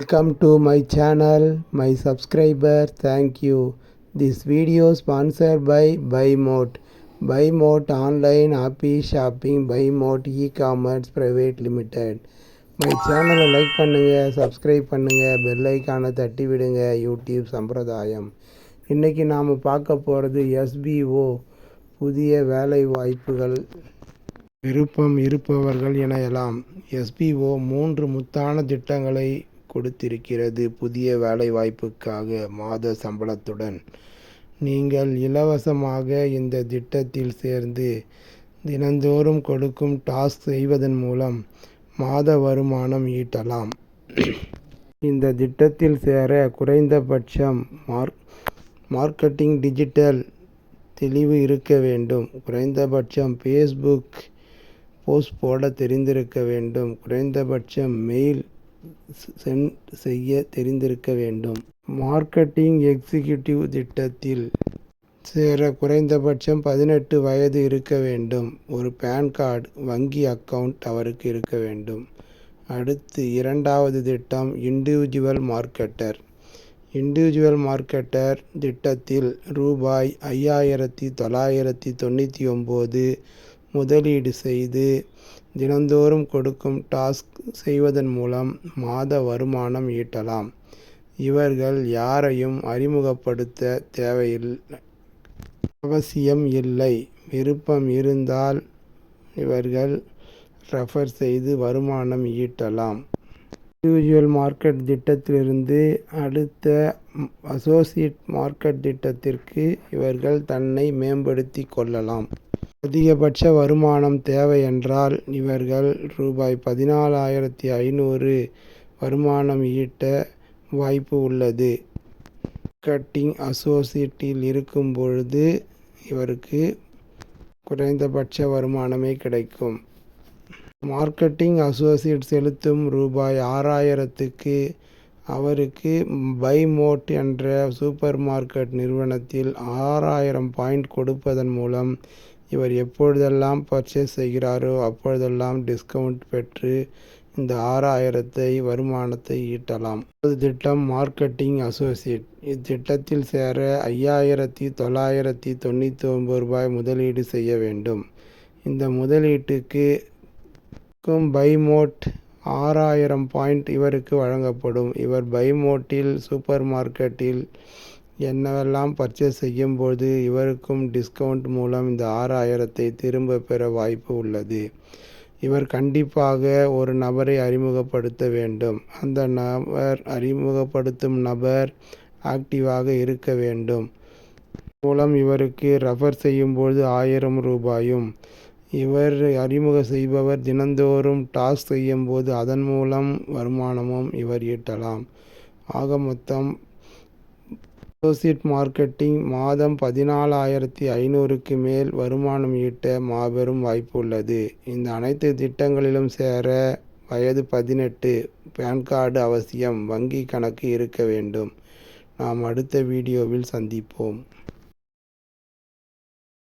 Welcome to my channel, my subscriber, thank you. This video sponsored by BuyMote. BuyMote online happy shopping BuyMote e-commerce private limited. My சேனலை like பண்ணுங்கள் subscribe பண்ணுங்கள் bell ஐக்கானை தட்டி விடுங்க YouTube சம்பிரதாயம் இன்றைக்கி நாம் பார்க்க போகிறது எஸ்பிஓ புதிய வேலை வாய்ப்புகள் விருப்பம் இருப்பவர்கள் இணையலாம் எஸ்பிஓ மூன்று முத்தான திட்டங்களை கொடுத்திருக்கிறது புதிய வேலை வாய்ப்புக்காக மாத சம்பளத்துடன். நீங்கள் இலவசமாக இந்த திட்டத்தில் சேர்ந்து தினந்தோறும் கொடுக்கும் டாஸ்க் செய்வதன் மூலம் மாத வருமானம் ஈட்டலாம். இந்த திட்டத்தில் சேர குறைந்தபட்சம் மார்க் மார்க்கெட்டிங் டிஜிட்டல் தெளிவு இருக்க வேண்டும். குறைந்தபட்சம் ஃபேஸ்புக் போஸ்ட் போட தெரிந்திருக்க வேண்டும். குறைந்தபட்சம் மெயில் சென்ட் செய்ய தெரிந்திருக்க வேண்டும். மார்க்கெட்டிங் எக்ஸிக்யூட்டிவ் திட்டத்தில் சேர குறைந்தபட்சம் பதினெட்டு வயது இருக்க வேண்டும். ஒரு பேன் கார்டு வங்கி அக்கவுண்ட் அவருக்கு இருக்க வேண்டும். அடுத்து இரண்டாவது திட்டம் இண்டிவிஜுவல் மார்க்கெட்டர். இண்டிவிஜுவல் மார்க்கெட்டர் திட்டத்தில் ரூபாய் ஐயாயிரத்தி தொள்ளாயிரத்தி தொண்ணூற்றி ஒம்பது முதலீடு செய்து தினந்தோறும் கொடுக்கும் டாஸ்க் செய்வதன் மூலம் மாத வருமானம் ஈட்டலாம். இவர்கள் யாரையும் அறிமுகப்படுத்த தேவையில்லை அவசியம் இல்லை. விருப்பம் இருந்தால் இவர்கள் ரெஃபர் செய்து வருமானம் ஈட்டலாம். இண்டிவிஜுவல் மார்க்கெட் திட்டத்திலிருந்து அடுத்த அசோசியேட் மார்க்கெட் திட்டத்திற்கு இவர்கள் தன்னை மேம்படுத்தி கொள்ளலாம். அதிகபட்ச வருமானம் தேவை என்றால் இவர்கள் ரூபாய் பதினாலாயிரத்தி ஐநூறு வருமானம் ஈட்ட வாய்ப்பு உள்ளது. மார்க்கெட்டிங் அசோசியேட்டில் இருக்கும் பொழுது இவருக்கு குறைந்தபட்ச வருமானமே கிடைக்கும். மார்க்கெட்டிங் அசோசியேட் செலுத்தும் ரூபாய் ஆறாயிரத்துக்கு அவருக்கு பைமோட் என்ற சூப்பர் மார்க்கெட் நிறுவனத்தில் ஆறாயிரம் பாயிண்ட் கொடுப்பதன் மூலம் இவர் எப்பொழுதெல்லாம் பர்ச்சேஸ் செய்கிறாரோ அப்பொழுதெல்லாம் டிஸ்கவுண்ட் பெற்று இந்த ஆறாயிரத்தை வருமானத்தை ஈட்டலாம். திட்டம் மார்க்கெட்டிங் அசோசியேட் இத்திட்டத்தில் சேர ஐயாயிரத்தி தொள்ளாயிரத்தி தொண்ணூற்றி ஒம்பது ரூபாய் முதலீடு செய்ய வேண்டும். இந்த முதலீட்டுக்கு பைமோட் ஆறாயிரம் பாயிண்ட் இவருக்கு வழங்கப்படும். இவர் பைமோட்டில் சூப்பர் மார்க்கெட்டில் என்னவெல்லாம் பர்ச்சேஸ் செய்யும்போது இவருக்கும் டிஸ்கவுண்ட் மூலம் இந்த ஆறாயிரத்தை திரும்ப பெற வாய்ப்பு உள்ளது. இவர் கண்டிப்பாக ஒரு நபரை அறிமுகப்படுத்த வேண்டும். அந்த நபர் அறிமுகப்படுத்தும் நபர் ஆக்டிவாக இருக்க வேண்டும். மூலம் இவருக்கு ரெஃபர் செய்யும்போது ஆயிரம் ரூபாயும் இவர் அறிமுக செய்பவர் தினந்தோறும் டாஸ்க் செய்யும்போது அதன் மூலம் வருமானமும் இவர் ஈட்டலாம். ஆக மொத்தம் அசோசியேட் மார்க்கெட்டிங் மாதம் பதினாலாயிரத்தி ஐநூறுக்கு மேல் வருமானம் ஈட்ட மாபெரும் வாய்ப்பு உள்ளது. இந்த அனைத்து திட்டங்களிலும் சேர வயது பதினெட்டு பேன் கார்டு அவசியம் வங்கி கணக்கு இருக்க வேண்டும். நாம் அடுத்த வீடியோவில் சந்திப்போம்.